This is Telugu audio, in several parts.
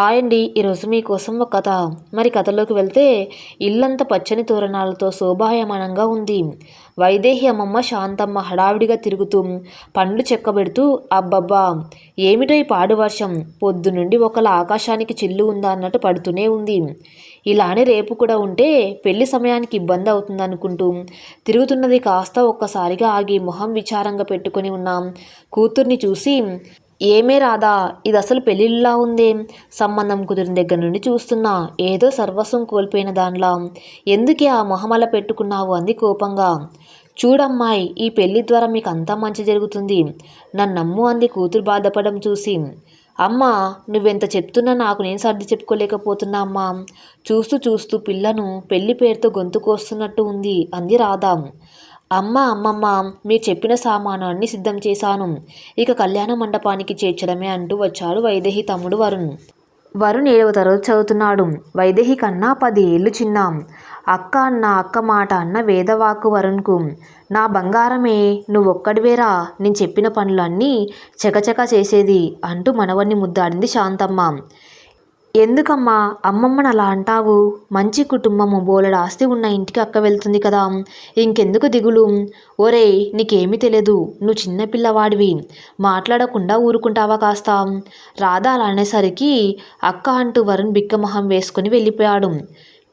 హాయ్ అండి ఈరోజు మీకోసం ఒక కథ. మరి కథలోకి వెళ్తే ఇల్లంతా పచ్చని తోరణాలతో శోభాయమానంగా ఉంది. వైదేహి అమ్మమ్మ శాంతమ్మ హడావిడిగా తిరుగుతూ పండ్లు చెక్కబెడుతూ అబ్బబ్బా ఏమిటో ఈ పాడువర్షం? పొద్దు నుండి ఒకలా ఆకాశానికి చిల్లు ఉందా? అన్నట్టు పడుతూనే ఉంది. ఇలానే రేపు కూడా ఉంటే పెళ్ళి సమయానికి ఇబ్బంది అవుతుంది అనుకుంటూ తిరుగుతున్నది కాస్త ఒక్కసారిగా ఆగి మొహం విచారంగా పెట్టుకొని ఉన్నాం కూతుర్ని చూసి ఏమే రాదా ఇది అసలు పెళ్ళిళ్ళలా ఉందేం? సంబంధం కుదిరిన దగ్గర నుండి చూస్తున్నా ఏదో సర్వస్వం కోల్పోయిన దానిలా. ఎందుకే ఆ మొహమల పెట్టుకున్నావు? అంది కోపంగా. చూడమ్మాయి ఈ పెళ్ళి ద్వారా మీకు అంతా మంచి జరుగుతుంది. నన్ను నమ్ము అంది కూతురు బాధపడడం చూసి. అమ్మా నువ్వెంత చెప్తున్నా నాకు నేను సర్ది చెప్పుకోలేకపోతున్నా అమ్మా. చూస్తూ చూస్తూ పిల్లను పెళ్ళి పేరుతో గొంతు కోస్తున్నట్టు ఉంది అంది రాధా. అమ్మ అమ్మమ్మ మీరు చెప్పిన సామాను అన్ని సిద్ధం చేశాను. ఇక కళ్యాణ మండపానికి చేర్చడమే అంటూ వచ్చాడు వైదేహి తమ్ముడు వరుణ్. వరుణ్ ఏడవ తరగతి చదువుతున్నాడు. వైదేహి కన్నా పది ఏళ్ళు చిన్న. అక్క అన్న అక్క మాట అన్న వేదవాకు వరుణ్కు. నా బంగారమే నువ్వొక్కడివేరా నేను చెప్పిన పనులన్నీ చకచక చేసేది అంటూ మనవన్ని ముద్దాడింది శాంతమ్మ. ఎందుకమ్మా? అమ్మమ్మని అలా అంటావు? మంచి కుటుంబము బోలెడు ఆస్తి ఉన్న ఇంటికి అక్క వెళ్తుంది కదా. ఇంకెందుకు దిగులు? ఒరే నీకేమీ తెలియదు నువ్వు చిన్నపిల్లవాడివి మాట్లాడకుండా ఊరుకుంటావా కాస్త? రాధ అలా అనేసరికి అక్క అంటూ వరుణ్ బిక్కమొహం వేసుకుని వెళ్ళిపోయాడు.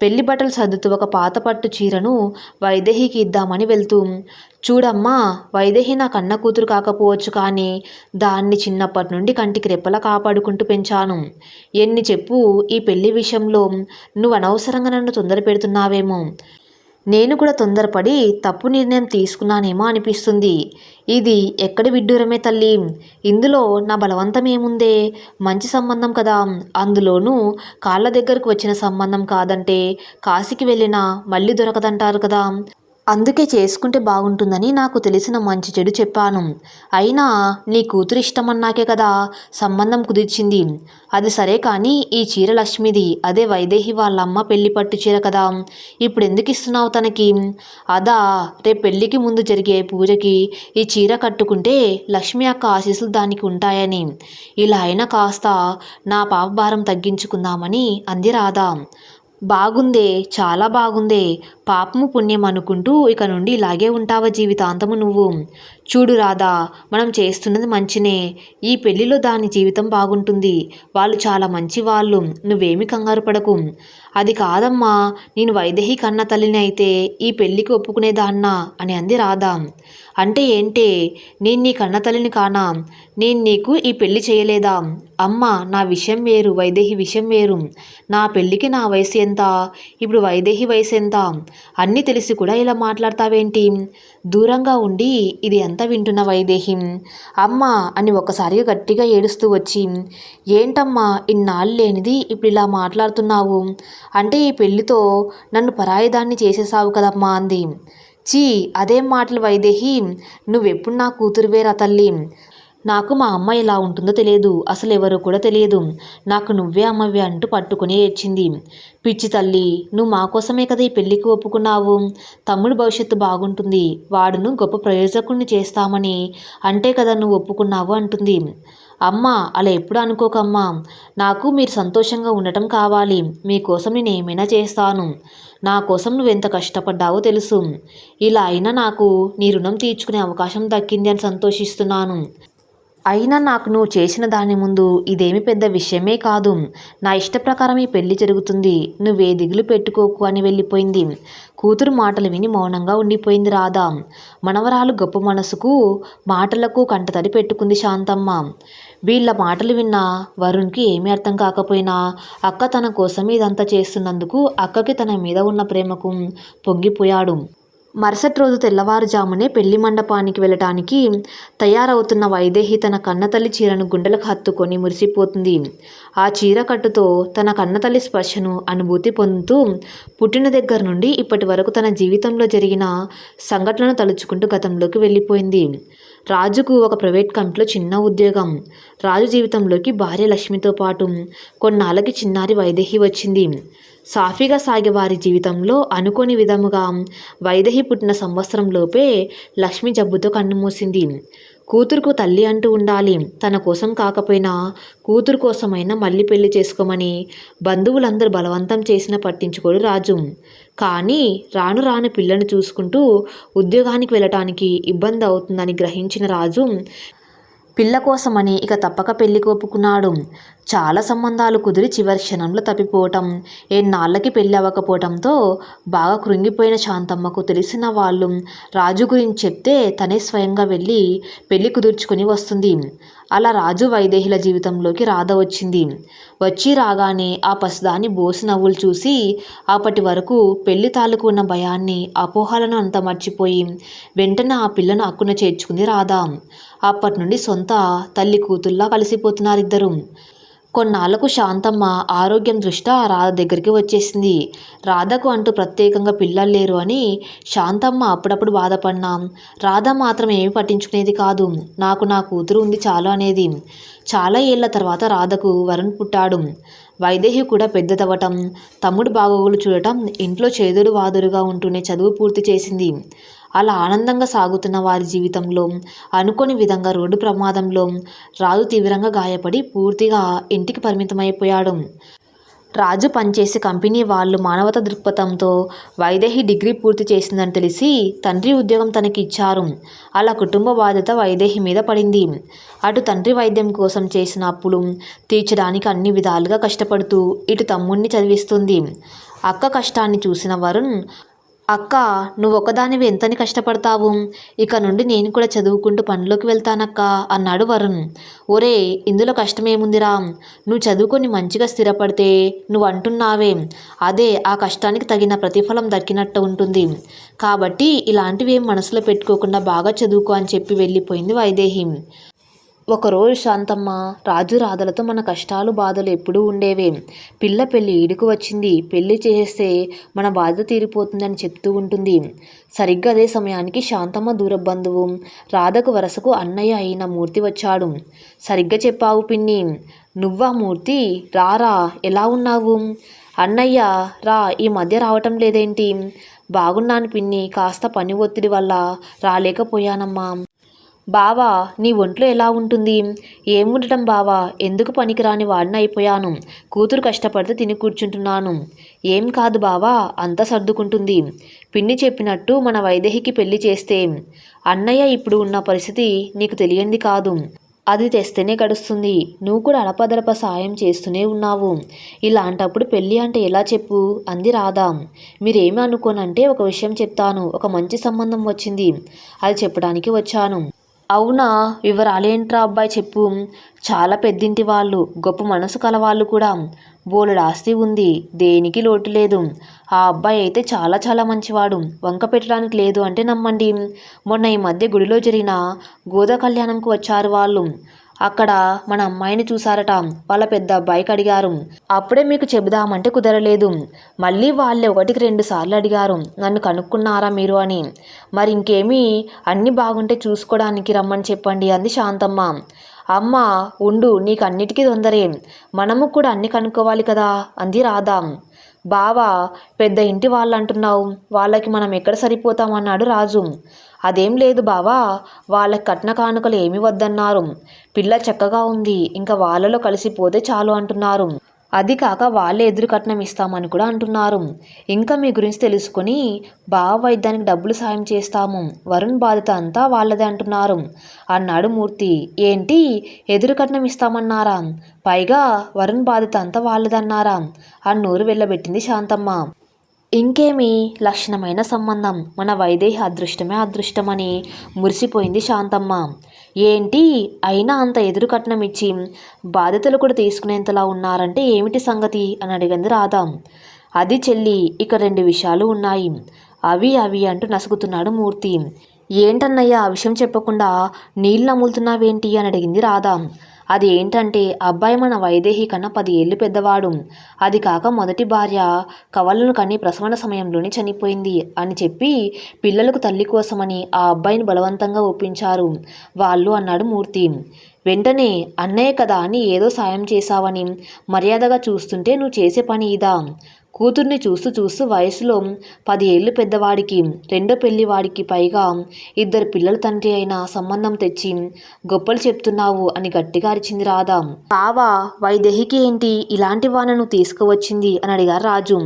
పెళ్ళి బట్టలు సర్దుతూ ఒక పాత పట్టు చీరను వైదేహికి ఇద్దామని వెళ్తూ చూడమ్మా వైదేహి నా కన్న కూతురు కాకపోవచ్చు కానీ దాన్ని చిన్నప్పటి నుండి కంటికి రెప్పలా కాపాడుకుంటూ పెంచాను. ఎన్ని చెప్పు ఈ పెళ్ళి విషయంలో నువ్వు అనవసరంగా నన్ను తొందర పెడుతున్నావేమో నేను కూడా తొందరపడి తప్పు నిర్ణయం తీసుకున్నానేమో అనిపిస్తుంది. ఇది ఎక్కడి విడ్డూరమే తల్లి. ఇందులో నా బలవంతం ఏముందే? మంచి సంబంధం కదా. అందులోనూ కాళ్ళ దగ్గరకు వచ్చిన సంబంధం కాదంటే కాశీకి వెళ్ళినా మళ్ళీ దొరకదంటారు కదా. అందుకే చేసుకుంటే బాగుంటుందని నాకు తెలిసిన మంచి చెడు చెప్పాను. అయినా నీ కూతురు ఇష్టమన్నాకే కదా సంబంధం కుదిర్చింది. అది సరే కానీ ఈ చీర లక్ష్మిది. అదే వైదేహి వాళ్ళ అమ్మ పెళ్ళి పట్టు చీర కదా. ఇప్పుడు ఎందుకు ఇస్తున్నావు తనకి? అదా రేపు పెళ్ళికి ముందు జరిగే పూజకి ఈ చీర కట్టుకుంటే లక్ష్మి యొక్క ఆశీస్సులు దానికి ఉంటాయని. ఇలా అయినా కాస్త నా పాప భారం తగ్గించుకుందామని అంది రాధా. బాగుందే చాలా బాగుందే పాపము పుణ్యం అనుకుంటూ ఇక నుండి ఇలాగే ఉంటావా జీవితాంతము నువ్వు? చూడు రాధా మనం చేస్తున్నది మంచినే ఈ పెళ్ళిలో దాని జీవితం బాగుంటుంది వాళ్ళు చాలా మంచి వాళ్ళు నువ్వేమి కంగారు పడకు. అది కాదమ్మా నేను వైదేహి కన్న తల్లిని అయితే ఈ పెళ్ళికి ఒప్పుకునేదాన్నా అని అంది రాధా. అంటే ఏంటి? నేను నీ కన్న తల్లిని కానా? నేను నీకు ఈ పెళ్ళి చేయలేదా? అమ్మ నా విషయం వేరు వైదేహి విషయం వేరు. నా పెళ్ళికి నా వయసు ఎంత? ఇప్పుడు వైదేహి వయసు ఎంత? అన్నీ తెలిసి కూడా ఇలా మాట్లాడతావేంటి? దూరంగా ఉండి ఇది ఎంత వింటున్న వైదేహి? అమ్మ అని ఒకసారిగా గట్టిగా ఏడుస్తూ వచ్చి ఏంటమ్మా ఇన్నాళ్ళు లేనిది ఇప్పుడు ఇలా మాట్లాడుతున్నావు? అంటే ఈ పెళ్ళితో నన్ను పరాయిదాన్ని చేసేసావు కదమ్మా అంది. చీ అదేం మాటలు వైదేహి. నువ్వెప్పుడు నా కూతురువేరా తల్లి? నాకు మా అమ్మ ఎలా ఉంటుందో తెలియదు. అసలు ఎవరో కూడా తెలియదు. నాకు నువ్వే అమ్మవి అంటూ పట్టుకుని ఏడ్చింది. పిచ్చి తల్లి నువ్వు మా కోసమే కదా ఈ పెళ్ళికి ఒప్పుకున్నావు? తమ్ముడు భవిష్యత్తు బాగుంటుంది. వాడును గొప్ప ప్రయోజకుడిని చేస్తామని. అంటే కదా నువ్వు ఒప్పుకున్నావు అంటుంది. అమ్మ అలా ఎప్పుడు అనుకోకమ్మా? నాకు మీరు సంతోషంగా ఉండటం కావాలి. మీకోసం నేను ఏమైనా చేస్తాను. నా కోసం నువ్వెంత కష్టపడ్డావో తెలుసు. ఇలా అయినా నాకు నీ రుణం తీర్చుకునే అవకాశం దక్కింది అని సంతోషిస్తున్నాను. అయినా నాకు నువ్వు చేసిన దాని ముందు ఇదేమి పెద్ద విషయమే కాదు. నా ఇష్ట ప్రకారం ఈ పెళ్ళి జరుగుతుంది. నువ్వే దిగులు పెట్టుకోకు అని వెళ్ళిపోయింది. కూతురు మాటలు విని మౌనంగా ఉండిపోయింది రాధా. మనవరాలు గొప్ప మనసుకు మాటలకు కంటతడి పెట్టుకుంది శాంతమ్మ. వీళ్ళ మాటలు విన్న వరుణ్కి ఏమీ అర్థం కాకపోయినా అక్క తన కోసం ఇదంతా చేస్తున్నందుకు అక్కకి తన మీద ఉన్న ప్రేమకు పొంగిపోయాడు. మరుసటి రోజు తెల్లవారుజామునే పెళ్ళి మండపానికి వెళ్ళటానికి తయారవుతున్న వైదేహి తన కన్నతల్లి చీరను గుండెలకు హత్తుకొని మురిసిపోతుంది. ఆ చీర కట్టుతో తన కన్నతల్లి స్పర్శను అనుభూతి పొందుతూ పుట్టిన దగ్గర నుండి ఇప్పటి వరకు తన జీవితంలో జరిగిన సంఘటనను తలుచుకుంటూ గతంలోకి వెళ్ళిపోయింది. రాజుకు ఒక ప్రైవేట్ కంపెనీలో చిన్న ఉద్యోగం. రాజు జీవితంలోకి భార్య లక్ష్మితో పాటు కొన్నాళ్ళకి చిన్నారి వైదేహి వచ్చింది. సాఫీగా సాగే వారి జీవితంలో అనుకోని విధముగా వైదేహి పుట్టిన సంవత్సరంలోపే లక్ష్మి జబ్బుతో కన్నుమూసింది కూతురుకు తల్లి అంటూ ఉండాలి. తన కోసం కాకపోయినా కూతురు కోసమైనా మళ్ళీ పెళ్ళి చేసుకోమని బంధువులందరూ బలవంతం చేసినా పట్టించుకోడు రాజు. కానీ రాను రాను పిల్లను చూసుకుంటూ ఉద్యోగానికి వెళ్ళటానికి ఇబ్బంది అవుతుందని గ్రహించిన రాజు పిల్ల కోసమని ఇక తప్పక పెళ్ళికి ఒప్పుకున్నాడు చాలా సంబంధాలు కుదిరి చివరి క్షణంలో తప్పిపోవటం ఎన్నాళ్ళకి పెళ్ళి అవ్వకపోవటంతో బాగా కృంగిపోయిన శాంతమ్మకు తెలిసిన వాళ్ళు రాజు గురించి చెప్తే తనే స్వయంగా వెళ్ళి పెళ్ళి కుదుర్చుకొని వస్తుంది. అలా రాజు వైదేహిల జీవితంలోకి రాధ వచ్చింది. వచ్చి రాగానే ఆ పసిదాని బోసి నవ్వులు చూసి అప్పటి వరకు పెళ్ళి తాలూకు ఉన్న భయాన్ని అపోహలను అంత మర్చిపోయి వెంటనే ఆ పిల్లను అక్కున చేర్చుకుంది రాధ. అప్పటి నుండి సొంత తల్లి కూతుల్లా కలిసిపోతున్నారు ఇద్దరు కొన్నాళ్ళకు శాంతమ్మ ఆరోగ్యం దృష్ట్యా రాధ దగ్గరికి వచ్చేసింది. రాధకు అంటూ ప్రత్యేకంగా పిల్లలు లేరు అని శాంతమ్మ అప్పుడప్పుడు బాధపడినా రాధ మాత్రం ఏమి పట్టించుకునేది కాదు. నాకు నా కూతురు ఉంది చాలు అనేది. చాలా ఏళ్ళ తర్వాత రాధకు వరుణ్ పుట్టాడు. వైదేహి కూడా పెద్దదవ్వటం తమ్ముడు బాగోగులు చూడటం ఇంట్లో చేదుడు వాదుడుగా ఉంటూనే చదువు పూర్తి చేసింది. అలా ఆనందంగా సాగుతున్న వారి జీవితంలో అనుకోని విధంగా రోడ్డు ప్రమాదంలో రాజు తీవ్రంగా గాయపడి పూర్తిగా ఇంటికి పరిమితమైపోయాడు. రాజు పనిచేసే కంపెనీ వాళ్ళు మానవత దృక్పథంతో వైదేహి డిగ్రీ పూర్తి చేసిందని తెలిసి తండ్రి ఉద్యోగం తనకి ఇచ్చారు అలా కుటుంబ బాధ్యత వైదేహి మీద పడింది. అటు తండ్రి వైద్యం కోసం చేసిన అప్పులు తీర్చడానికి అన్ని విధాలుగా కష్టపడుతూ ఇటు తమ్ముణ్ణి చదివిస్తుంది. అక్క కష్టాన్ని చూసిన వరుణ్ అక్క నువ్వు ఒకదానివి ఎంతని కష్టపడతావు? ఇక నుండి నేను కూడా చదువుకుంటూ పనిలోకి వెళ్తానక్క అన్నాడు వరుణ్. ఒరే ఇందులో కష్టమేముందిరా? నువ్వు చదువుకొని మంచిగా స్థిరపడితే నువ్వు అంటున్నావే అదే ఆ కష్టానికి తగిన ప్రతిఫలం దక్కినట్టు ఉంటుంది. కాబట్టి ఇలాంటివి ఏం మనసులో పెట్టుకోకుండా బాగా చదువుకో అని చెప్పి వెళ్ళిపోయింది వైదేహి. ఒకరోజు శాంతమ్మ రాజు రాధలతో మన కష్టాలు బాధలు ఎప్పుడూ ఉండేవే. పిల్ల పెళ్ళి ఈడుకు వచ్చింది. పెళ్ళి చేస్తే మన బాధ తీరిపోతుందని చెప్తూ ఉంటుంది. సరిగ్గా అదే సమయానికి శాంతమ్మ దూర బంధువు రాధకు వరసకు అన్నయ్య అయిన మూర్తి వచ్చాడు. సరిగ్గా చెప్పావు పిన్ని. నువ్వా మూర్తి? రారా ఎలా ఉన్నావు? అన్నయ్య రా ఈ మధ్య రావటం లేదేంటి? బాగున్నాను పిన్ని. కాస్త పని ఒత్తిడి వల్ల రాలేకపోయానమ్మా. బావా నీ ఒంట్లో ఎలా ఉంటుంది? ఏముండటం బావా? ఎందుకు పనికిరాని వాడిని అయిపోయాను? కూతురు కష్టపడితే తిని కూర్చుంటున్నాను. ఏం కాదు బావా అంతా సర్దుకుంటుంది. పిన్ని చెప్పినట్టు మన వైదేహికి పెళ్ళి చేస్తే. అన్నయ్య ఇప్పుడు ఉన్న పరిస్థితి నీకు తెలియంది కాదు. అది తెస్తేనే గడుస్తుంది. నువ్వు కూడా అడపదడప సాయం చేస్తూనే ఉన్నావు. ఇలాంటప్పుడు పెళ్ళి అంటే ఎలా చెప్పు? అంది రాధా. మీరేమి అనుకోనంటే ఒక విషయం చెప్తాను. ఒక మంచి సంబంధం వచ్చింది. అది చెప్పడానికి వచ్చాను. అవునా? వివరాలేంట్రా అబ్బాయి చెప్పు. చాలా పెద్దింటి వాళ్ళు గొప్ప మనసు కలవాళ్ళు కూడా. బోలెడు ఆస్తి ఉంది దేనికి లోటు లేదు. ఆ అబ్బాయి అయితే చాలా చాలా మంచివాడు. వంక పెట్టడానికి లేదు అంటే నమ్మండి. మొన్న ఈ మధ్య గుడిలో జరిగిన గోదా కళ్యాణంకు వచ్చారు వాళ్ళు. అక్కడ మన అమ్మాయిని చూసారట వాళ్ళ పెద్ద అబ్బాయికి అడిగారు. అప్పుడే మీకు చెబుదామంటే కుదరలేదు. మళ్ళీ వాళ్ళే ఒకటికి రెండు సార్లు అడిగారు. నన్ను కనుక్కున్నారా మీరు అని. మరి ఇంకేమీ? అన్నీ బాగుంటే చూసుకోవడానికి రమ్మని చెప్పండి అంది శాంతమ్మ. అమ్మ ఉండు నీకు అన్నిటికీ తొందరే. మనము కూడా అన్ని కనుక్కోవాలి కదా అంది రాధా. బావా పెద్ద ఇంటి వాళ్ళు అంటున్నావు వాళ్ళకి మనం ఎక్కడ సరిపోతామన్నాడు రాజు. అదేం లేదు బావా వాళ్ళ కట్న కానుకలు ఏమి వద్దన్నారు. పిల్ల చక్కగా ఉంది ఇంకా వాళ్ళలో కలిసిపోతే చాలు అంటున్నారు. అది కాక వాళ్ళే ఎదురు కట్నం ఇస్తామని కూడా అంటున్నారు. ఇంకా మీ గురించి తెలుసుకొని బావ వైద్యానికి డబ్బులు సాయం చేస్తాము. వరుణ్ బాధ్యత అంతా వాళ్ళదే అంటున్నారు. అన్నాడు మూర్తి. ఏంటి? ఎదురు కట్నం ఇస్తామన్నారా? పైగా వరుణ్ బాధ్యత అంతా వాళ్ళదన్నారా? ఆ నోరు వెళ్ళబెట్టింది శాంతమ్మ. ఇంకేమి లక్షణమైన సంబంధం. మన వైదేహి అదృష్టమే అదృష్టమని మురిసిపోయింది శాంతమ్మ. ఏంటి? అయినా అంత ఎదురు కట్నం ఇచ్చి బాధ్యతలు కూడా తీసుకునేంతలా ఉన్నారంటే ఏమిటి సంగతి? అని అడిగింది రాధా. అది చెల్లి ఇక రెండు విషయాలు ఉన్నాయి. అవి అవి అంటూ నసుగుతున్నాడు మూర్తి. ఏంటన్నయ్య ఆ విషయం చెప్పకుండా నీళ్ళు నములుతున్నావేంటి? అని అడిగింది రాధా. అది ఏంటంటే అబ్బాయి మన వైదేహి కన్నా పది ఏళ్ళు పెద్దవాడు. అది కాక మొదటి భార్య కవలను కని ప్రసవన సమయంలోనే చనిపోయింది అని చెప్పి పిల్లలకు తల్లి కోసమని ఆ అబ్బాయిని బలవంతంగా ఒప్పించారు. వాళ్ళు అన్నాడు మూర్తి. వెంటనే అన్నయ్య కదా అని ఏదో సాయం చేశావని మర్యాదగా చూస్తుంటే నువ్వు చేసే పని ఇదా. కూతుర్ని చూస్తూ చూస్తూ వయసులో పది ఏళ్ళు పెద్దవాడికి రెండో పెళ్ళివాడికి పైగా ఇద్దరు పిల్లల తండ్రి అయిన సంబంధం తెచ్చి గొప్పలు చెప్తున్నావు అని గట్టిగా అరిచింది రాధ. బావా వైదేహికి ఏంటి? ఇలాంటి వానను తీసుకువచ్చింది అని అడిగారు రాజు.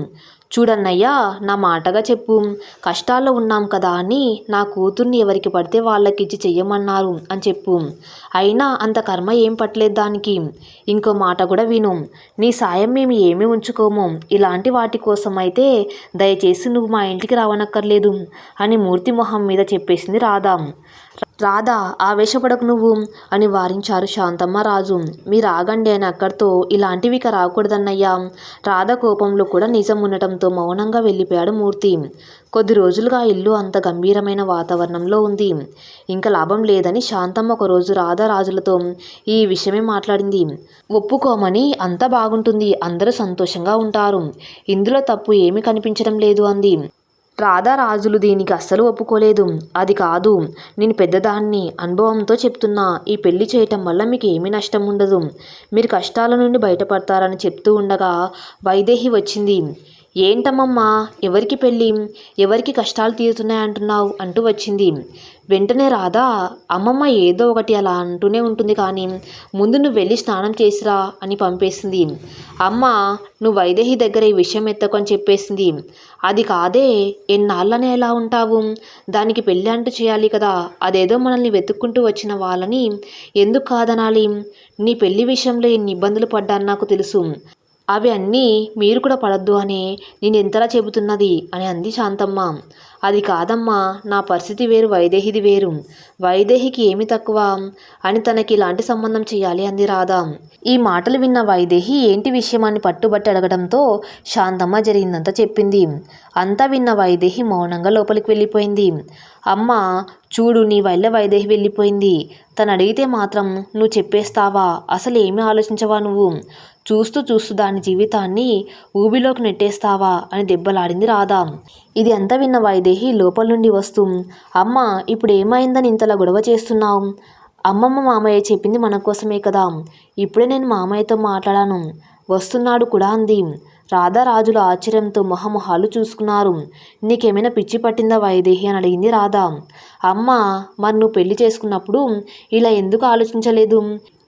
చూడన్నయ్యా నా మాటగా చెప్పు. కష్టాల్లో ఉన్నాం కదా అని నా కూతుర్ని ఎవరికి పడితే వాళ్ళకిచ్చి చెయ్యమన్నారు అని చెప్పు. అయినా అంత కర్మ ఏం పట్టలేదు దానికి. ఇంకో మాట కూడా విను. నీ సాయం మేము ఏమీ ఉంచుకోము. ఇలాంటి వాటి కోసం అయితే దయచేసి నువ్వు మా ఇంటికి రావనక్కర్లేదు అని మూర్తి మొహం మీద చెప్పేసింది రాధాం. రాధా ఆవేశపడకు నువ్వు అని వారించారు శాంతమ్మ రాజు. మీరు ఆగండి అని అక్కడితో ఇలాంటివి ఇక రాకూడదన్నయ్యా. రాధ కోపంలో కూడా నిజం ఉండటంతో మౌనంగా వెళ్ళిపోయాడు మూర్తి. కొద్ది రోజులుగా ఇల్లు అంత గంభీరమైన వాతావరణంలో ఉంది. ఇంకా లాభం లేదని శాంతమ్మ ఒకరోజు రాధా రాజులతో ఈ విషయమే మాట్లాడింది. ఒప్పుకోమని అంతా బాగుంటుంది అందరూ సంతోషంగా ఉంటారు. ఇందులో తప్పు ఏమీ కనిపించడం లేదు అంది. రాధారాజులు దీనికి అస్సలు ఒప్పుకోలేదు. అది కాదు నేను పెద్దదాన్ని అనుభవంతో చెప్తున్నా ఈ పెళ్ళి చేయటం వల్ల మీకు ఏమీ నష్టం ఉండదు. మీరు కష్టాల నుండి బయటపడతారని చెప్తూ ఉండగా వైదేహి వచ్చింది. ఏంటమ్మమ్మా ఎవరికి పెళ్ళి ఎవరికి కష్టాలు తీరుతున్నాయి అంటున్నావు? అంటూ వచ్చింది. వెంటనే రాధా అమ్మమ్మ ఏదో ఒకటి అలా అంటూనే ఉంటుంది కానీ ముందు నువ్వు వెళ్ళి స్నానం చేసిరా అని పంపేసింది. అమ్మ నువ్వు వైదేహి దగ్గర ఈ విషయం ఎత్తకొని చెప్పేసింది. అది కాదే ఎన్నాళ్ళనే ఎలా ఉంటావు? దానికి పెళ్ళి అంటూ చేయాలి కదా. అదేదో మనల్ని వెతుక్కుంటూ వచ్చిన వాళ్ళని. ఎందుకు కాదనాలి? నీ పెళ్ళి విషయంలో ఎన్ని ఇబ్బందులు పడ్డాను నాకు తెలుసు. అవి అన్నీ మీరు కూడా పడద్దు అని నేను ఎంతలా చెబుతున్నది అని అంది శాంతమ్మ. అది కాదమ్మా నా పరిస్థితి వేరు వైదేహిది వేరు. వైదేహికి ఏమి తక్కువ? అని తనకి ఇలాంటి సంబంధం చేయాలి? అంది రాధా. ఈ మాటలు విన్న వైదేహి ఏంటి విషయమాన్ని పట్టుబట్టి అడగడంతో శాంతమ్మ జరిగిందంతా చెప్పింది. అంతా విన్న వైదేహి మౌనంగా లోపలికి వెళ్ళిపోయింది. అమ్మ చూడు నీ వల్ల వైదేహి వెళ్ళిపోయింది. తను అడిగితే మాత్రం నువ్వు చెప్పేస్తావా? అసలు ఏమీ ఆలోచించవా నువ్వు? చూస్తూ చూస్తూ దాని జీవితాన్ని ఊబిలోకి నెట్టేస్తావా అని దెబ్బలాడింది రాధా. ఇది ఎంత విన్న వైదేహి లోపల నుండి వస్తూ అమ్మ ఇప్పుడు ఏమైందని ఇంతలా గొడవ చేస్తున్నావు? అమ్మమ్మ మామయ్య చెప్పింది మన కోసమే కదా. ఇప్పుడే నేను మామయ్యతో మాట్లాడాను. వస్తున్నాడు కూడా అంది. రాధారాజులు ఆశ్చర్యంతో మొహమొహాలు చూసుకున్నారు. నీకేమైనా పిచ్చి పట్టిందా వైదేహి అని అడిగింది రాధా. అమ్మ మరి నువ్వు పెళ్ళి చేసుకున్నప్పుడు ఇలా ఎందుకు ఆలోచించలేదు?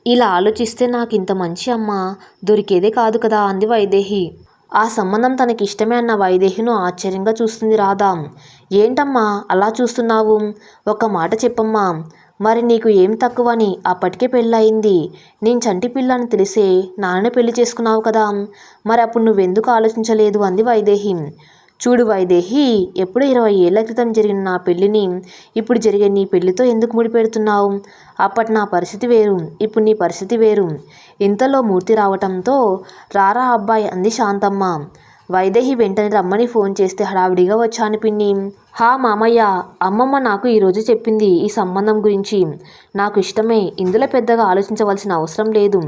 ఇలా ఆలోచిస్తే నాకు ఇంత మంచి అమ్మ దొరికేదే కాదు కదా అంది వైదేహి. ఆ సంబంధం తనకి ఇష్టమే అన్న వైదేహిను ఆశ్చర్యంగా చూస్తుంది రాధా. ఏంటమ్మా అలా చూస్తున్నావు? ఒక మాట చెప్పమ్మా. మరి నీకు ఏం తక్కువని? అప్పటికే పెళ్ళయింది. నేను చంటి పిల్లని తెలిసే నాన్న పెళ్ళి చేసుకున్నావు కదా? మరి అప్పుడు నువ్వెందుకు ఆలోచించలేదు? అంది వైదేహి. చూడు వైదేహి ఎప్పుడు ఇరవై ఏళ్ళ క్రితం జరిగిన నా పెళ్ళిని ఇప్పుడు జరిగే నీ పెళ్ళితో ఎందుకు ముడిపెడుతున్నావు? అప్పటి నా పరిస్థితి వేరు ఇప్పుడు నీ పరిస్థితి వేరు. ఇంతలో మూర్తి రావటంతో రారా అబ్బాయి అంది శాంతమ్మ. వైదేహి వెంటనే రమ్మని ఫోన్ చేస్తే హడావిడిగా వచ్చాను పిన్ని. హా మామయ్య అమ్మమ్మ నాకు ఈరోజు చెప్పింది ఈ సంబంధం గురించి. నాకు ఇష్టమే ఇందులో పెద్దగా ఆలోచించవలసిన అవసరం లేదు.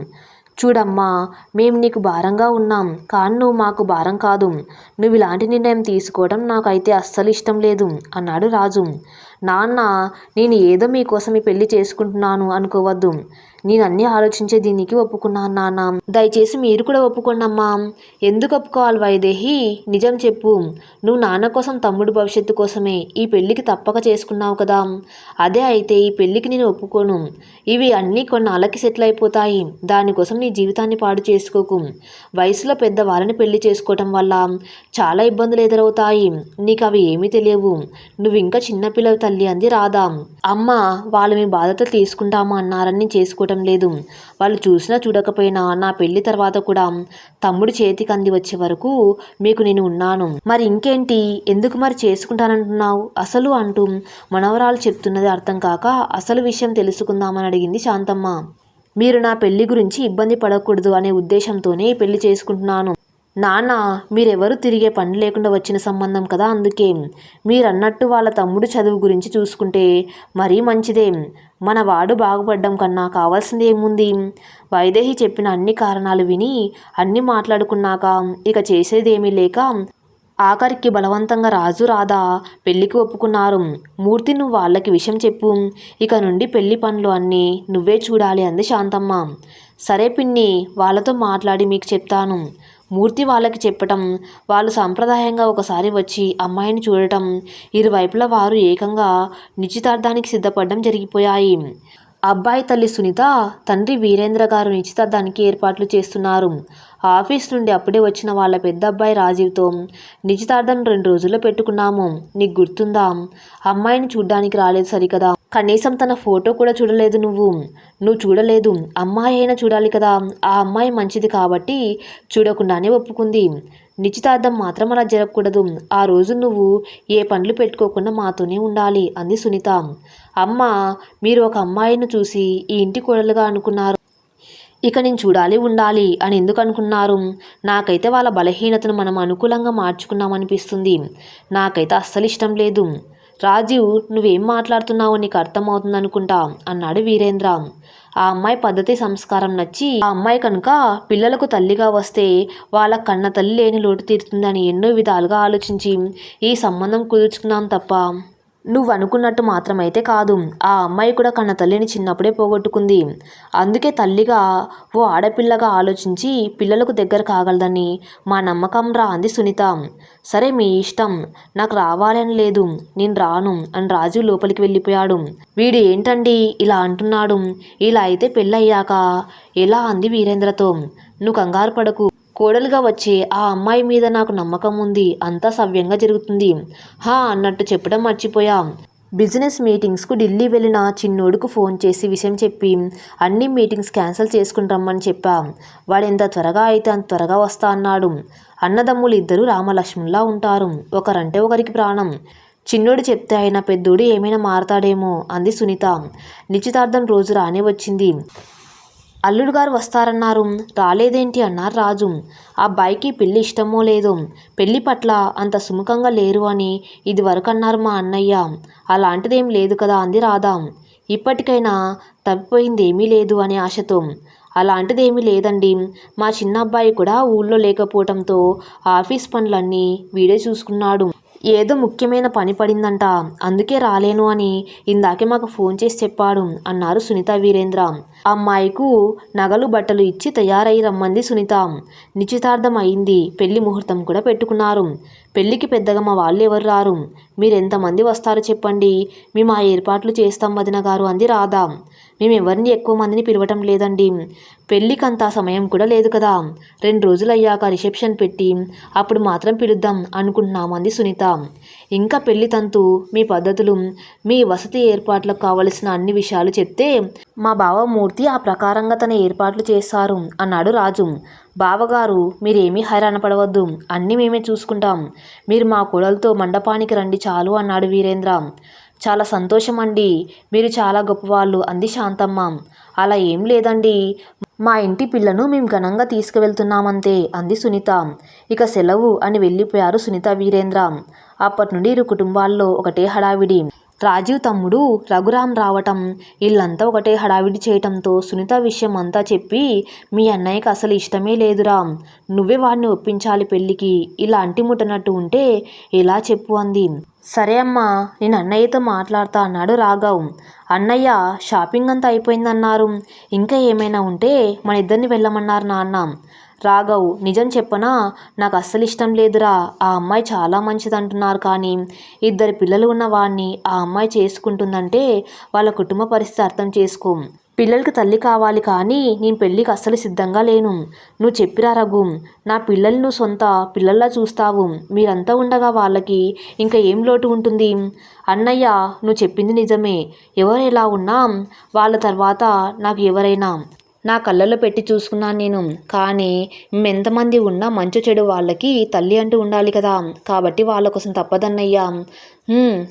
చూడమ్మా మేము నీకు భారంగా ఉన్నాం కానీ నువ్వు మాకు భారం కాదు. నువ్వు ఇలాంటి నిర్ణయం తీసుకోవడం నాకైతే అస్సలు ఇష్టం లేదు అన్నాడు రాజు. నాన్న నేను ఏదో మీకోసం ఈ పెళ్ళి చేసుకుంటున్నాను అనుకోవద్దు. నేను అన్నీ ఆలోచించే దీనికి ఒప్పుకున్నాను నాన్న. దయచేసి మీరు కూడా ఒప్పుకోండి అమ్మా ఎందుకు ఒప్పుకోవాలి వైదేహి? నిజం చెప్పు. నువ్వు నాన్న కోసం తమ్ముడు భవిష్యత్తు కోసమే ఈ పెళ్ళికి తప్పక చేసుకున్నావు కదా. అదే అయితే ఈ పెళ్ళికి నేను ఒప్పుకోను. ఇవి అన్నీ కొన్నాళ్ళకి సెటిల్ అయిపోతాయి. దానికోసం నీ జీవితాన్ని పాడు చేసుకోకు. వయసులో పెద్ద వాళ్ళని పెళ్ళి చేసుకోవటం వల్ల చాలా ఇబ్బందులు ఎదురవుతాయి. నీకు అవి ఏమీ తెలియవు. నువ్వు ఇంకా చిన్నపిల్లల తల్లి అంది రాధా అమ్మ వాళ్ళు మీ బాధ్యత తీసుకుంటామా అన్నారని చేసుకోవటం లేదు. వాళ్ళు చూసినా చూడకపోయినా నా పెళ్ళి తర్వాత కూడా తమ్ముడు చేతికి అంది వచ్చే వరకు మీకు నేను ఉన్నాను. మరి ఇంకేంటి? ఎందుకు మరి చేసుకుంటానంటున్నావు? అసలు అంటూ మనవరాలు చెప్తున్నది అర్థం కాక అసలు విషయం తెలుసుకుందామని అడిగింది శాంతమ్మ. మీరు నా పెళ్ళి గురించి ఇబ్బంది పడకూడదు అనే ఉద్దేశంతోనే పెళ్ళి చేసుకుంటున్నాను. నాన్న మీరెవరు తిరిగే పని లేకుండా వచ్చిన సంబంధం కదా అందుకే. మీరన్నట్టు వాళ్ళ తమ్ముడు చదువు గురించి చూసుకుంటే మరీ మంచిదే. మన వాడు బాగుపడ్డం కన్నా కావాల్సింది ఏముంది? వైదేహి చెప్పిన అన్ని కారణాలు విని అన్నీ మాట్లాడుకున్నాక ఇక చేసేదేమీ లేక ఆఖరికి బలవంతంగా రాజు రాధా పెళ్ళికి ఒప్పుకున్నారు. మూర్తి నువ్వు వాళ్ళకి విషయం చెప్పు. ఇక నుండి పెళ్ళి పనులు అన్నీ నువ్వే చూడాలి అంది శాంతమ్మ. సరే పిన్ని వాళ్ళతో మాట్లాడి మీకు చెప్తాను. మూర్తి వాళ్ళకి చెప్పటం వాళ్ళు సాంప్రదాయంగా ఒకసారి వచ్చి అమ్మాయిని చూడటం ఇరువైపుల వారు ఏకంగా నిశ్చితార్థానికి సిద్ధపడడం జరిగిపోయాయి. అబ్బాయి తల్లి సునీత తండ్రి వీరేంద్ర గారు నిశ్చితార్థానికి ఏర్పాట్లు చేస్తున్నారు. ఆఫీస్ నుండి అప్పుడే వచ్చిన వాళ్ళ పెద్ద అబ్బాయి రాజీవ్తో నిశ్చితార్థం రెండు రోజుల్లో పెట్టుకున్నాము. నీకు గుర్తుందా? అమ్మాయిని చూడ్డానికి రాలేదు సరికదా? కనీసం తన ఫోటో కూడా చూడలేదు నువ్వు. నువ్వు చూడలేదు. అమ్మాయి అయినా చూడాలి కదా. ఆ అమ్మాయి మంచిది కాబట్టి చూడకుండానే ఒప్పుకుంది. నిశ్చితార్థం మాత్రం అలా జరగకూడదు. ఆ రోజు నువ్వు ఏ పనులు పెట్టుకోకుండా మాతోనే ఉండాలి అంది సునీత. అమ్మ మీరు ఒక అమ్మాయిని చూసి ఈ ఇంటి కోడలుగా అనుకున్నారు. ఇక నేను చూడాలి ఉండాలి అని ఎందుకు అనుకున్నారు? నాకైతే వాళ్ళ బలహీనతను మనం అనుకూలంగా మార్చుకున్నామనిపిస్తుంది. నాకైతే అస్సలు ఇష్టం లేదు. రాజీవ్ నువ్వేం మాట్లాడుతున్నావో నీకు అర్థమవుతుంది అనుకుంటా అన్నాడు వీరేంద్ర. ఆ అమ్మాయి పద్ధతి సంస్కారం నచ్చి ఆ అమ్మాయి కనుక పిల్లలకు తల్లిగా వస్తే వాళ్ళ కన్న తల్లి లేని లోటు తీరుతుందని ఎన్నో విధాలుగా ఆలోచించి ఈ సంబంధం కుదుర్చుకున్నాం తప్ప నువ్వు అనుకున్నట్టు మాత్రమైతే కాదు. ఆ అమ్మాయి కూడా కన్న తల్లిని చిన్నప్పుడే పోగొట్టుకుంది. అందుకే తల్లిగా ఓ ఆడపిల్లగా ఆలోచించి పిల్లలకు దగ్గర కాగలదని మా నమ్మకం రా అంది సునీత. సరే మీ ఇష్టం. నాకు రావాలని లేదు. నేను రాను అని రాజు లోపలికి వెళ్ళిపోయాడు. వీడు ఏంటండి ఇలా అంటున్నాడు? ఇలా అయితే పెళ్ళయ్యాక? ఎలా అంది వీరేంద్రతో? నువ్వు కంగారు పడకు. కోడలుగా వచ్చే ఆ అమ్మాయి మీద నాకు నమ్మకం ఉంది అంతా సవ్యంగా జరుగుతుంది. హా అన్నట్టు చెప్పడం మర్చిపోయా. బిజినెస్ మీటింగ్స్కు ఢిల్లీ వెళ్ళిన చిన్నోడుకు ఫోన్ చేసి విషయం చెప్పి అన్ని మీటింగ్స్ క్యాన్సిల్ చేసుకుని రమ్మని చెప్పా. వాడు ఎంత త్వరగా అయితే అంత త్వరగా వస్తా అన్నాడు. అన్నదమ్ములు ఇద్దరు రామలక్ష్మణ్లా ఉంటారు. ఒకరంటే ఒకరికి ప్రాణం. చిన్నోడు చెప్తే ఆయన పెద్దోడు ఏమైనా మారతాడేమో అంది సునీత. నిశ్చితార్థం రోజు రానే వచ్చింది. అల్లుడు గారు వస్తారన్నారు. రాలేదేంటి అన్నారు రాజు. ఆ అబ్బాయికి పెళ్ళి ఇష్టమో లేదో. పెళ్ళి పట్ల అంత సుముఖంగా లేరు అని ఇది వరకు అన్నారు మా అన్నయ్య. అలాంటిదేం లేదు కదా అంది రాధా. ఇప్పటికైనా తప్పిపోయింది ఏమీ లేదు అనే ఆశతో. అలాంటిదేమీ లేదండి. మా చిన్న అబ్బాయి కూడా ఊళ్ళో లేకపోవడంతో ఆఫీస్ పనులన్నీ వీడే చూసుకున్నాడు. ఏదో ముఖ్యమైన పని పడిందంట. అందుకే రాలేను అని ఇందాకే మాకు ఫోన్ చేసి చెప్పాడు అన్నారు సునీత వీరేంద్ర. అమ్మాయికు నగలు బట్టలు ఇచ్చి తయారై రమ్మంది సునీత. నిశ్చితార్థం అయింది పెళ్ళి ముహూర్తం కూడా పెట్టుకున్నారు. పెళ్ళికి పెద్దగా మా వాళ్ళు ఎవరు రారు? మీరెంతమంది వస్తారో చెప్పండి? మేము ఆ ఏర్పాట్లు చేస్తాం వదిన గారు అంది రాధా. మేము ఎవరిని ఎక్కువ మందిని పిలవటం లేదండి. పెళ్ళికంత సమయం కూడా లేదు కదా. రెండు రోజులు అయ్యాక రిసెప్షన్ పెట్టి అప్పుడు మాత్రం పిలుద్దాం అనుకుంటున్నామంది సునీత. ఇంకా పెళ్ళి తంతు మీ పద్ధతులు మీ వసతి ఏర్పాట్లకు కావలసిన అన్ని విషయాలు చెప్తే మా బావమూర్తి ఆ ప్రకారంగా తన ఏర్పాట్లు చేస్తారు అన్నాడు రాజు. బావగారు మీరేమీ హైరాణ పడవద్దు అన్నీ మేమే చూసుకుంటాం. మీరు మా కోడలతో మండపానికి రండి చాలు అన్నాడు వీరేంద్ర. చాలా సంతోషం అండి మీరు చాలా గొప్పవాళ్ళు. అంది శాంతమ్మ. అలా ఏం లేదండి. మా ఇంటి పిల్లను మేము ఘనంగా తీసుకువెళ్తున్నామంతే అంది సునీత. ఇక సెలవు అని వెళ్ళిపోయారు సునీత వీరేంద్ర. అప్పటి నుండి ఇరు కుటుంబాల్లో ఒకటే హడావిడి. రాజీవ్ తమ్ముడు రఘురాం రావటం ఇల్లంతా ఒకటే హడావిడి చేయటంతో సునీత విషయం అంతా చెప్పి మీ అన్నయ్యకి అసలు ఇష్టమే లేదురా నువ్వే వాడిని ఒప్పించాలి పెళ్ళికి ఇలా అంటిముట్టనట్టు ఉంటే ఎలా చెప్పు అంది. సరే అమ్మా నేను అన్నయ్యతో మాట్లాడతా అన్నాడు రాఘవ్. అన్నయ్య షాపింగ్ అంతా అయిపోయిందన్నారు ఇంకా ఏమైనా ఉంటే మన ఇద్దరిని వెళ్ళమన్నారు నాన్న. రాఘవ్ నిజం చెప్పనా? నాకు అస్సలు ఇష్టం లేదురా. ఆ అమ్మాయి చాలా మంచిది అంటున్నారు కానీ ఇద్దరు పిల్లలు ఉన్న వాడిని ఆ అమ్మాయి చేసుకుంటుందంటే వాళ్ళ కుటుంబ పరిస్థితి అర్థం చేసుకో. పిల్లలకి తల్లి కావాలి కానీ నేను పెళ్ళికి అస్సలు సిద్ధంగా లేను. నువ్వు చెప్పిరా రఘు నా పిల్లల్ని నువ్వు సొంత పిల్లల్లా చూస్తావు. మీరంతా ఉండగా వాళ్ళకి ఇంకా ఏం లోటు ఉంటుంది? అన్నయ్య నువ్వు చెప్పింది నిజమే. ఎవరు ఎలా ఉన్నా వాళ్ళ తర్వాత నాకు ఎవరైనా నా కళ్ళలో పెట్టి చూసుకున్నాను నేను. కానీ ఎంతమంది ఉన్నా మంచు చెడు వాళ్ళకి తల్లి అంటూ ఉండాలి కదా. కాబట్టి వాళ్ళ కోసం తప్పదన్నయ్యా.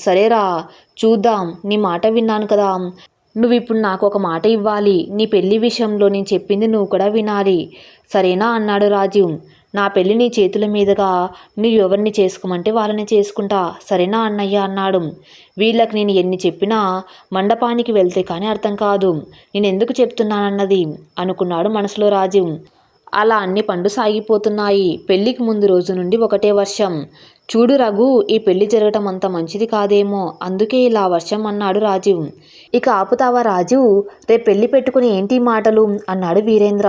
సరేరా. చూద్దాం. నీ మాట విన్నాను కదా. నువ్వు ఇప్పుడు నాకు ఒక మాట ఇవ్వాలి. నీ పెళ్ళి విషయంలో నేను చెప్పింది నువ్వు కూడా వినాలి. సరేనా? అన్నాడు రాజీవ్ నా పెళ్ళి నీ చేతుల మీదుగా నువ్వు ఎవరిని చేసుకోమంటే వాళ్ళని చేసుకుంటా. సరేనా అన్నయ్య అన్నాడు. వీళ్ళకి నేను ఎన్ని చెప్పినా మండపానికి వెళ్తే కానీ అర్థం కాదు. నేను ఎందుకు చెప్తున్నానన్నది అనుకున్నాడు మనసులో రాజీవ్. అలా అన్ని పండు సాగిపోతున్నాయి. పెళ్ళికి ముందు రోజు నుండి ఒకటే వర్షం. చూడు రఘు ఈ పెళ్ళి జరగటం అంత మంచిది కాదేమో. అందుకే ఇలా వర్షం అన్నాడు రాజీవ్. ఇక ఆపుతావా రాజు రేపు పెళ్ళి పెట్టుకుని ఏంటి మాటలు? అన్నాడు వీరేంద్ర.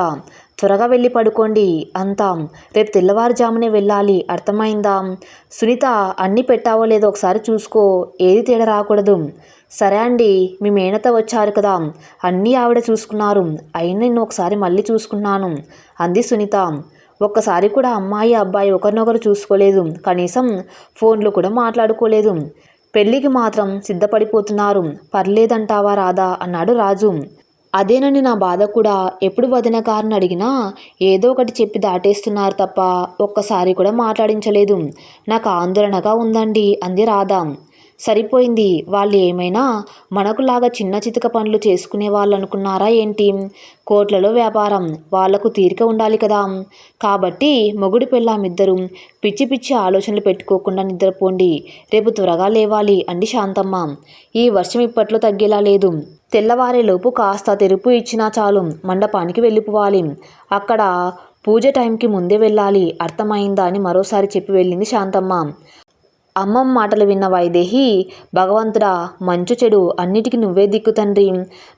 త్వరగా వెళ్ళి పడుకోండి అంతా రేపు తెల్లవారుజామునే వెళ్ళాలి. అర్థమైందా? సునీత అన్నీ పెట్టావో లేదో ఒకసారి చూసుకో. ఏది తేడా రాకూడదు సరే అండి మీ మేనత వచ్చారు కదా. అన్నీ ఆవిడ చూసుకున్నారు. అయినా నేను ఒకసారి మళ్ళీ చూసుకున్నాను అంది సునీత. ఒక్కసారి కూడా అమ్మాయి అబ్బాయి ఒకరినొకరు చూసుకోలేదు. కనీసం ఫోన్లు కూడా మాట్లాడుకోలేదు. పెళ్ళికి మాత్రం సిద్ధపడిపోతున్నారు. పర్లేదంటావా రాదా అన్నాడు రాజు. అదేనని నా బాధ కూడా ఎప్పుడు వదిన గారిని అడిగినా ఏదో ఒకటి చెప్పి దాటేస్తున్నారు తప్ప ఒక్కసారి కూడా మాట్లాడించలేదు. నాకు ఆందోళనగా ఉందండి అంది రాధా. సరిపోయింది. వాళ్ళు ఏమైనా మనకులాగా చిన్న చితక పనులు చేసుకునే వాళ్ళు అనుకున్నారా ఏంటి? కోట్లలో వ్యాపారం వాళ్ళకు తీరిక ఉండాలి కదా. కాబట్టి మొగుడు పెళ్ళామిద్దరూ పిచ్చి పిచ్చి ఆలోచనలు పెట్టుకోకుండా నిద్రపోండి. రేపు త్వరగా లేవాలి అండి శాంతమ్మ. ఈ వర్షం ఇప్పట్లో తగ్గేలా లేదు. తెల్లవారేలోపు కాస్త తెరుపు ఇచ్చినా చాలు మండపానికి వెళ్ళిపోవాలి. అక్కడ పూజ టైంకి ముందే వెళ్ళాలి. అర్థమైందా అని మరోసారి చెప్పి వెళ్ళింది శాంతమ్మ. అమ్మమ్మ మాటలు విన్న వైదేహి భగవంతుడా మంచు చెడు అన్నిటికీ నువ్వే దిక్కు తండ్రి.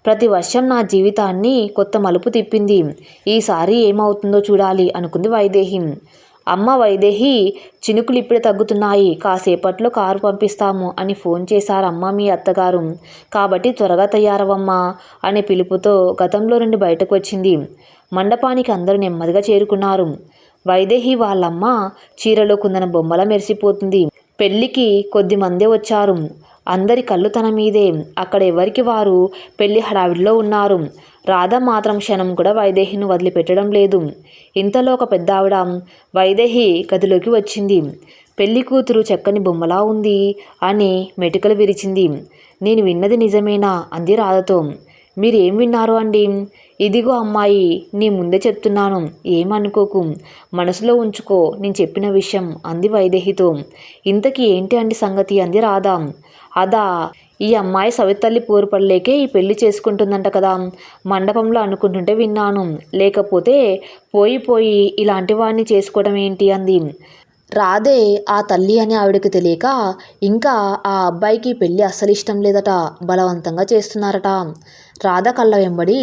ప్రతి వర్షం నా జీవితాన్ని కొత్త మలుపు తిప్పింది. ఈసారి ఏమవుతుందో చూడాలి అనుకుంది వైదేహి. అమ్మ వైదేహి చినుకులు ఇప్పుడే తగ్గుతున్నాయి. కాసేపట్లో కారు పంపిస్తాము అని ఫోన్ చేశారు అమ్మ మీ అత్తగారు. కాబట్టి త్వరగా తయారవమ్మా అనే పిలుపుతో గతంలో నుండి బయటకు వచ్చింది. మండపానికి అందరూ నెమ్మదిగా చేరుకున్నారు. వైదేహి వాళ్ళమ్మ చీరలో కుందన బొమ్మల మెరిసిపోతుంది. పెళ్ళికి కొద్ది మందే వచ్చారు. అందరి కళ్ళు తన మీదే. అక్కడ ఎవరికి వారు? పెళ్ళి హడావిడిలో ఉన్నారు. రాధ మాత్రం క్షణం కూడా వైదేహిని వదిలిపెట్టడం లేదు. ఇంతలో ఒక పెద్ద ఆవిడ వైదేహి గదిలోకి వచ్చింది. పెళ్ళి కూతురు చక్కని బొమ్మలా ఉంది అని మెటుకలు విరిచింది. నేను విన్నది నిజమేనా? అంది రాధతో. మీరేం విన్నారు అండి? ఇదిగో అమ్మాయి నీ ముందే చెప్తున్నాను. ఏమనుకోకు. మనసులో ఉంచుకో. నేను చెప్పిన విషయం అంది వైదేహితో. ఇంతకీ ఏంటి అండి సంగతి? అంది రాధా. అదా ఈ అమ్మాయి సవితల్లి పోరుపడలేకే ఈ పెళ్ళి చేసుకుంటుందంట కదా. మండపంలో అనుకుంటుంటే విన్నాను. లేకపోతే పోయి పోయి ఇలాంటి వాడిని చేసుకోవడం ఏంటి? అంది. రాధే ఆ తల్లి అని ఆవిడకి తెలియక ఇంకా ఆ అబ్బాయికి పెళ్ళి అస్సలు ఇష్టం లేదట. బలవంతంగా చేస్తున్నారట. రాధ కళ్ళ వెంబడి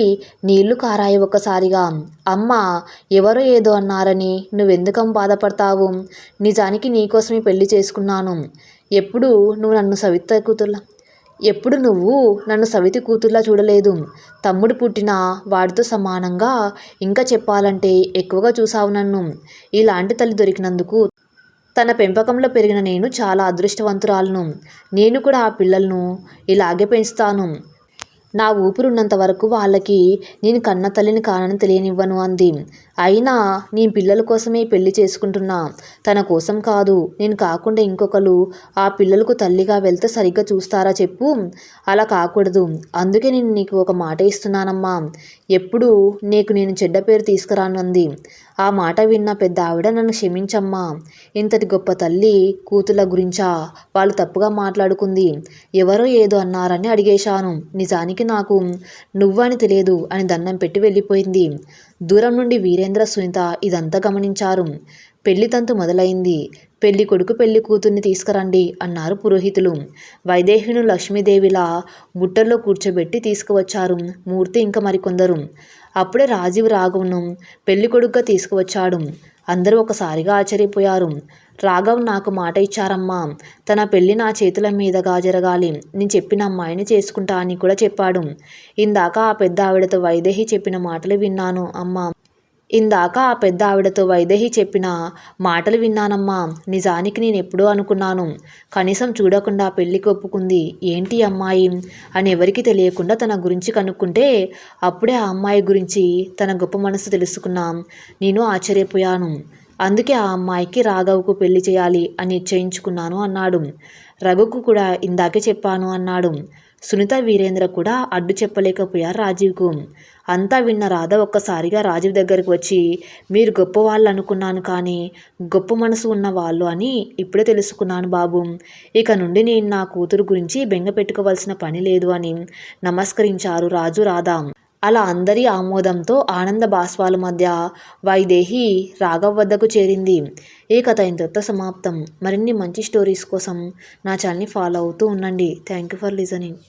నీళ్ళు కారాయి ఒక్కసారిగా. అమ్మ ఎవరో ఏదో అన్నారని నువ్వెందుకం బాధపడతావు? నిజానికి నీకోసమే పెళ్ళి చేసుకున్నాను. ఎప్పుడు నువ్వు నన్ను సవిత కూతుర్లా? ఎప్పుడు నువ్వు నన్ను సవితి కూతుర్లా చూడలేదు? తమ్ముడు పుట్టిన వాడితో సమానంగా ఇంకా చెప్పాలంటే ఎక్కువగా చూసావు నన్ను. ఇలాంటి తల్లి దొరికినందుకు తన పెంపకంలో పెరిగిన నేను చాలా అదృష్టవంతురాలను. నేను కూడా ఆ పిల్లలను ఇలాగే పెంచుతాను. నా ఊపిరున్నంత వరకు వాళ్ళకి నేను కన్న తల్లిని కానని తెలియనివ్వను అంది. అయినా నేను పిల్లల కోసమే పెళ్ళి చేసుకుంటున్నా. తన కోసం కాదు నేను కాకుండా ఇంకొకరు ఆ పిల్లలకు తల్లిగా వెళ్తే సరిగ్గా చూస్తారా చెప్పు. అలా కాకూడదు. అందుకే నేను నీకు ఒక మాట ఇస్తున్నానమ్మా. ఎప్పుడు నీకు నేను చెడ్డ పేరు తీసుకురానుంది. ఆ మాట విన్న పెద్ద ఆవిడ నన్ను క్షమించమ్మా. ఇంతటి గొప్ప తల్లి కూతుళ్ళ గురించా? వాళ్ళు తప్పుగా మాట్లాడుకుంది. ఎవరో ఏదో అన్నారని అడిగేశాను. నిజానికి నాకు నువ్వని తెలియదు అని దండం పెట్టి వెళ్ళిపోయింది. దూరం నుండి వీరేంద్ర సునీత ఇదంతా గమనించారు. పెళ్ళి తంతు మొదలైంది. పెళ్ళి కొడుకు పెళ్ళి కూతుర్ని తీసుకురండి అన్నారు పురోహితులు. వైదేహిను లక్ష్మీదేవిలా బుట్టల్లో కూర్చోబెట్టి తీసుకువచ్చారు మూర్తి ఇంకా మరికొందరు. అప్పుడే రాజీవ్ రాఘవను పెళ్ళి కొడుకుగా తీసుకువచ్చాడు. అందరూ ఒకసారిగా ఆశ్చర్యపోయారు. రాఘవ్ నాకు మాట ఇచ్చారమ్మా. తన పెళ్ళి నా చేతుల మీదగా జరగాలి. నేను చెప్పిన అమ్మాయిని చేసుకుంటా అని కూడా చెప్పాడు. ఇందాక ఆ పెద్ద ఆవిడతో వైదేహి చెప్పిన మాటలు విన్నాను అమ్మా. ఇందాక ఆ పెద్ద ఆవిడతో వైదేహి చెప్పిన మాటలు విన్నానమ్మా. నిజానికి నేను ఎప్పుడూ అనుకున్నాను. కనీసం చూడకుండా పెళ్ళికి ఒప్పుకుంది. ఏంటి అమ్మాయి? అని ఎవరికి తెలియకుండా తన గురించి కనుక్కుంటే అప్పుడే ఆ అమ్మాయి గురించి తన గొప్ప మనసు తెలుసుకున్నాం. నేను ఆశ్చర్యపోయాను. అందుకే ఆ అమ్మాయికి రాఘవ్కు పెళ్ళి చేయాలి అని నిశ్చయించుకున్నాను అన్నాడు. రఘుకు కూడా ఇందాకే చెప్పాను అన్నాడు. సునీత వీరేంద్ర కూడా అడ్డు చెప్పలేకపోయారు రాజీవ్కు. అంతా విన్న రాధ ఒక్కసారిగా రాజీవ్ దగ్గరికి వచ్చి మీరు గొప్ప వాళ్ళు అనుకున్నాను కానీ గొప్ప మనసు ఉన్న వాళ్ళు అని ఇప్పుడే తెలుసుకున్నాను బాబు. ఇక నుండి నేను నా కూతురు గురించి బెంగ పెట్టుకోవాల్సిన పని లేదు అని నమస్కరించారు రాజు రాధ. అలా అందరి ఆమోదంతో ఆనంద బాష్పాల మధ్య వైదేహి రాఘవ్ వద్దకు చేరింది. ఈ కథ ఇంతటితో సమాప్తం? మరిన్ని మంచి స్టోరీస్ కోసం నా ఛానల్ని ఫాలో అవుతూ ఉండండి. Thank you for listening.